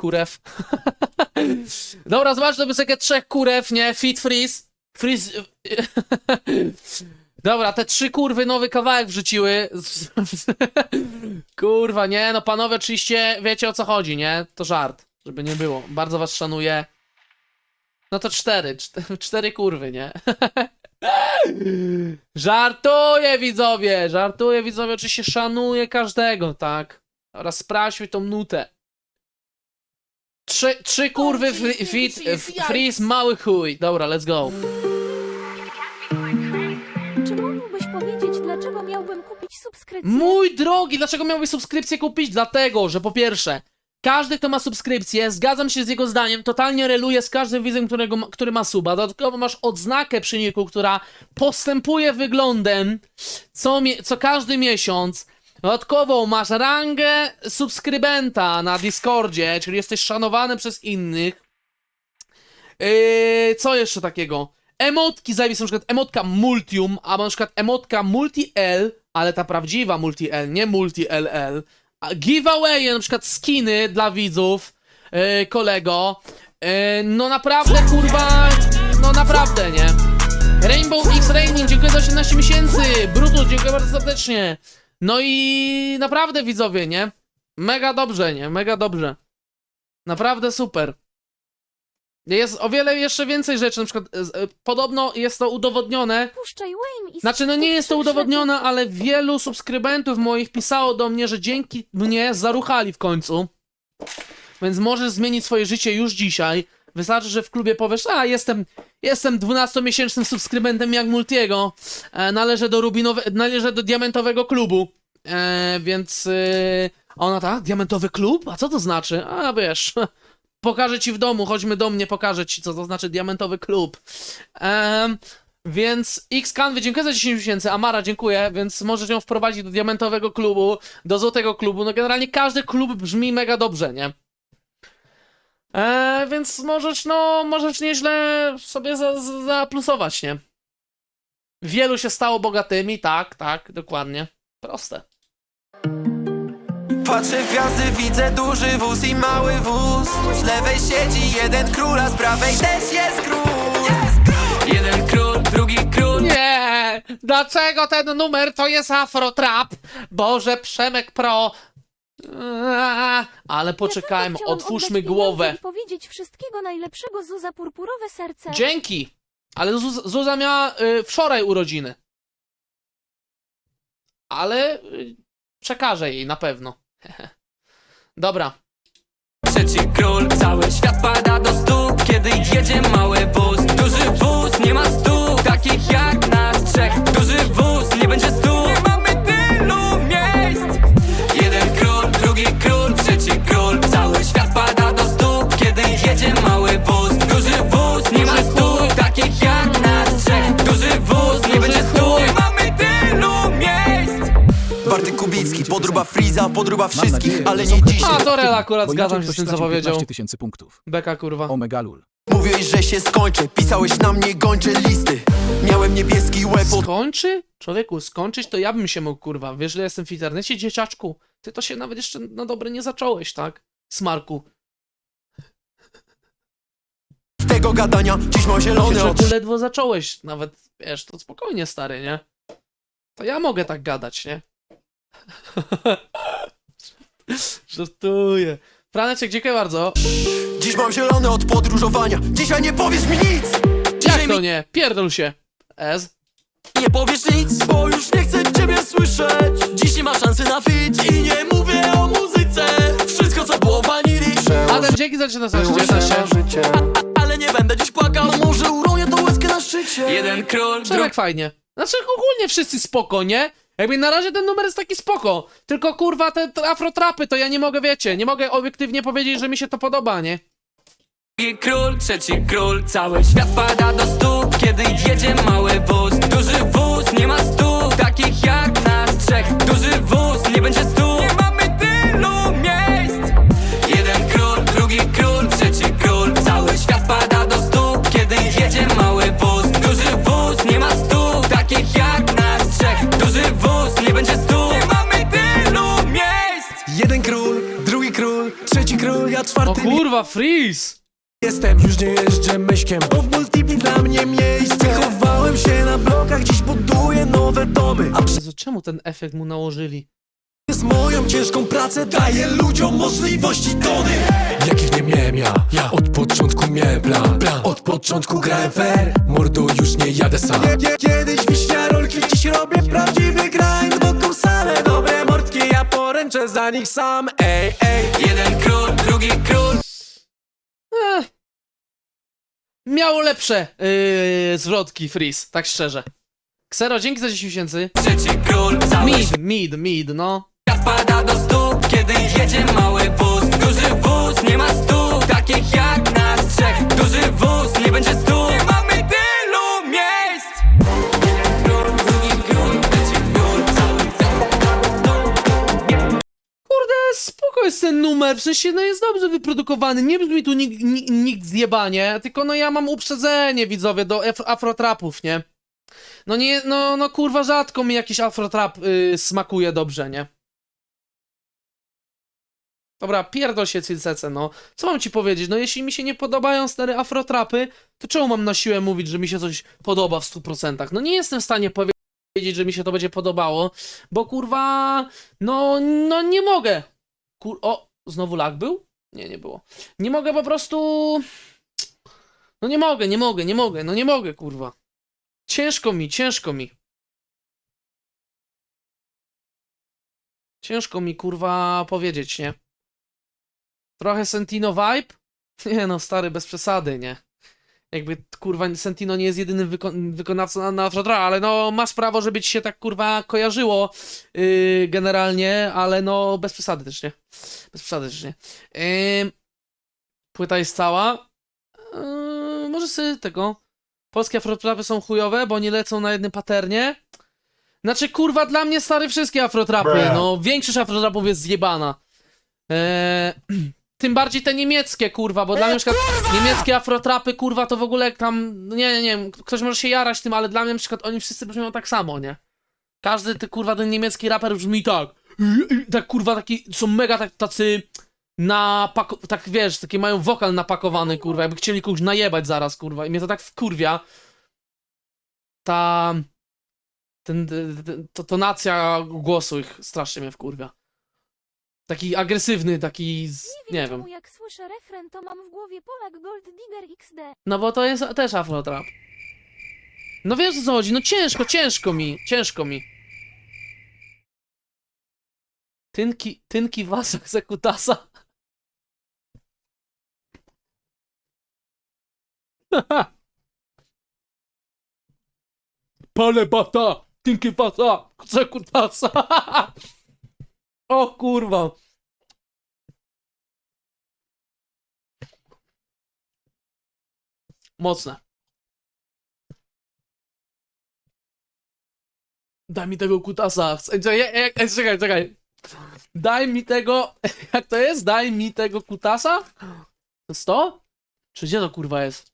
kurew. Dobra, zobaczmy piosenkę trzech kurew, nie? Fit Freeze. Freeze... Dobra, te trzy kurwy nowy kawałek wrzuciły. Kurwa, nie, no panowie oczywiście wiecie o co chodzi, nie? To żart, żeby nie było. Bardzo was szanuję. No to cztery, cztery, cztery kurwy, nie? Żartuję widzowie, żartuję widzowie, oczywiście szanuję każdego, tak? Oraz sprawdźmy tą nutę. Trzy, trzy kurwy, fit, f- freeze, mały chuj. Dobra, let's go. Czy mógłbyś powiedzieć, dlaczego miałbym kupić subskrypcję? Mój drogi, dlaczego miałbyś subskrypcję kupić? Dlatego, że po pierwsze, każdy, kto ma subskrypcję, zgadzam się z jego zdaniem, totalnie reluje z każdym widzem, którego, który ma suba. Dodatkowo masz odznakę przy niku, która postępuje wyglądem co, co każdy miesiąc. Dodatkowo masz rangę subskrybenta na Discordzie, czyli jesteś szanowany przez innych. Yy, co jeszcze takiego? Emotki zajebiste, na przykład emotka Multium, albo na przykład emotka Multi-L, ale ta prawdziwa Multi-L, nie Multi-LL. A Giveaway, na przykład skiny dla widzów, yy, kolego. Yy, no naprawdę, kurwa, no naprawdę, nie? Rainbow X Raining, dziękuję za 18 miesięcy. Brutus, dziękuję bardzo serdecznie. No i naprawdę, widzowie, nie? Mega dobrze, nie? Mega dobrze. Naprawdę super. Jest o wiele jeszcze więcej rzeczy, na przykład e, e, podobno jest to udowodnione. Puszczaj Wayne i Znaczy, no nie jest to udowodnione, ale wielu subskrybentów moich pisało do mnie, że dzięki mnie zaruchali w końcu. Więc możesz zmienić swoje życie już dzisiaj. Wystarczy, że w klubie powiesz, a jestem, jestem 12-miesięcznym subskrybentem jak Multiego, e, należę do rubinowe, należę do diamentowego klubu. E, więc e, ona tak, diamentowy klub? A co to znaczy? A wiesz, pokażę ci w domu, chodźmy do mnie, pokażę ci, co to znaczy diamentowy klub. Em, więc X Canwy, dziękuję za 10 miesięcy, Amara, dziękuję, więc możesz ją wprowadzić do diamentowego klubu, do złotego klubu. No generalnie każdy klub brzmi mega dobrze, nie? E, więc możesz, no, możesz nieźle sobie za, za, zaplusować, nie? Wielu się stało bogatymi, tak, tak, dokładnie. Proste. Patrzę w gwiazdy, widzę duży wóz i mały wóz Z lewej siedzi jeden król, a z prawej też jest król Jeden król, drugi król Nie! Dlaczego ten numer to jest Afrotrap? Boże, Przemek Pro. Eee, Ale poczekajmy, Chciałam otwórzmy oddać głowę. pieniądze I powiedzieć wszystkiego najlepszego Zuza Purpurowe Serce. Dzięki! Ale Zuz Zuza miała y, wczoraj urodziny. Ale y, przekażę jej na pewno. Dobra. Trzeci król, cały świat pada do stóp Kiedy jedzie mały wóz Duży wóz, nie ma stóp Takich jak nas trzech Duży wóz, nie będzie stóp Nie mamy tylu miejsc drugi król, trzeci król Cały świat pada do stóp Kiedy jedzie mały wóz Duży wóz, nie ma stóp Takich jak nas trzech Duży wóz, nie będzie stóp Nie mamy tylu miejsc Bartek Kubicki, podruba Friza, podruba wszystkich, ale nie dziś. A, to Rel akurat zgadzam się z tym, co powiedział. 15 tysięcy punktów. Beka, kurwa. Omega lul. Mówiłeś, że się skończy, pisałeś na mnie gończe listy. Miałem niebieski łeb od Skończy? Człowieku, skończyć to ja bym się mógł, kurwa. Wiesz, że jestem w internecie, dzieciaczku? Ty to się nawet jeszcze na dobre nie zacząłeś, tak? Smarku. tego gadania. Dziś mam zielony Że od tu ledwo zacząłeś, nawet, wiesz, to spokojnie, stary, nie? To ja mogę tak gadać, nie? Żartuję. Franeczek, dziękuję bardzo. Dziś mam zielony od podróżowania. Dzisiaj nie powiesz mi nic. Dzisiaj Jak to mi nie? Pierdol się. Ez. Nie powiesz nic, bo już nie chcę ciebie słyszeć. Dziś nie ma szansy na fit i nie mówię o muzyce. Wszystko co było wanili. Adam, dzięki za 19. 19. Ale nie będę dziś płakał, może uronię tą łezkę na szczycie. Jeden król, drugi Przemek fajnie. Znaczy ogólnie wszyscy spoko, nie? Jakby na razie ten numer jest taki spoko. Tylko kurwa te te afrotrapy to ja nie mogę, wiecie, nie mogę obiektywnie powiedzieć, że mi się to podoba, nie? Drugi król, trzeci król, cały świat pada do stóp Kiedy jedzie mały wóz, duży wóz, nie ma stóp Takich jak nas trzech, duży wóz, nie będzie stóp Nie mamy tylu miejsc. Jeden król, drugi król, trzeci król. Cały świat pada do stóp Kiedy jedzie mały wóz, duży wóz, nie ma stóp Takich jak nas trzech, duży wóz, nie będzie stóp Nie mamy tylu miejsc. Jeden król, drugi król, trzeci król, ja czwarty Kurwa, freeze! Jestem, już nie jeżdżę myśkiem Bo w multipli dla mnie miejsce. Chowałem się na blokach, dziś buduję nowe domy. A Jezu, czemu ten efekt mu nałożyli? przez moją ciężką pracę daję ludziom możliwości tony. Jakich nie miałem ja, ja od początku miałem plan, plan. Od początku grałem fair, mordo już nie jadę sam. Kiedyś wiśnia rolki, dziś robię prawdziwy grind. Wokół same dobre mordki, ja poręczę za nich sam. Ej, ej, Jeden król, drugi król Miało lepsze yy, zwrotki freeze, tak szczerze. Ksero, dzięki za 10 miesięcy. Trzeci król, cały Mid, mid, mid, no. świat pada do stóp Kiedy jedzie mały wóz Duży wóz, nie ma stóp Takich jak nas trzech Duży wóz, nie będzie stóp jest ten numer, w sensie, no jest dobrze wyprodukowany, nie brzmi tu nikt, nikt, zjebanie, tylko no ja mam uprzedzenie, widzowie, do af- afrotrapów, nie? No nie, no, no kurwa, rzadko mi jakiś afrotrap y, smakuje dobrze, nie? Dobra, pierdol się Cilcece, no. Co mam ci powiedzieć? No jeśli mi się nie podobają stare afrotrapy, to czemu mam na siłę mówić, że mi się coś podoba w 100%? No nie jestem w stanie powiedzieć, że mi się to będzie podobało, bo kurwa, no, no nie mogę. Kur... O, znowu lag był? Nie, nie było. Nie mogę po prostu... No nie mogę, nie mogę, nie mogę, no nie mogę, kurwa. Ciężko mi, ciężko mi. Ciężko mi, kurwa, powiedzieć, nie? Trochę Sentino vibe? Nie no, stary, bez przesady, nie? Jakby, kurwa, Sentino nie jest jedynym wyko wykonawcą na, na ale no, masz prawo, żeby ci się tak, kurwa, kojarzyło yy, generalnie, ale no, bez przesady też, nie? Bez przesady też, nie? Yy, płyta jest cała. Yy, może sobie tego... Polskie afrotrapy są chujowe, bo nie lecą na jednym paternie. Znaczy, kurwa, dla mnie stary wszystkie afrotrapy, no, większość afrotrapów jest zjebana. Eee, tym bardziej te niemieckie, kurwa, bo dla mnie na przykład niemieckie afrotrapy, kurwa, to w ogóle tam, no nie, nie, nie wiem, ktoś może się jarać tym, ale dla mnie na przykład oni wszyscy brzmią tak samo, nie? Każdy, ty, kurwa, ten niemiecki raper brzmi tak. Tak, kurwa, taki, są mega tak, tacy napako... tak, wiesz, takie mają wokal napakowany, kurwa, jakby chcieli kogoś najebać zaraz, kurwa, i mnie to tak wkurwia. Ta... Ten, ten, to tonacja głosu ich strasznie mnie wkurwia. Taki agresywny, taki, z, Nie wiem, nie czemu wiem. jak słyszę refren, to mam w głowie Polak Gold Digger XD. No bo to jest też afrotrap. No wiesz o co chodzi, no ciężko, ciężko mi, ciężko mi. Tynki, tynki wasak sekutasa. Pale bata, tynki wasa, sekutasa. O kurwa. Mocne. Daj mi tego kutasa. Czekaj, czekaj, czekaj. Daj mi tego. Jak to jest? Daj mi tego kutasa? To jest to? Czy gdzie to kurwa jest?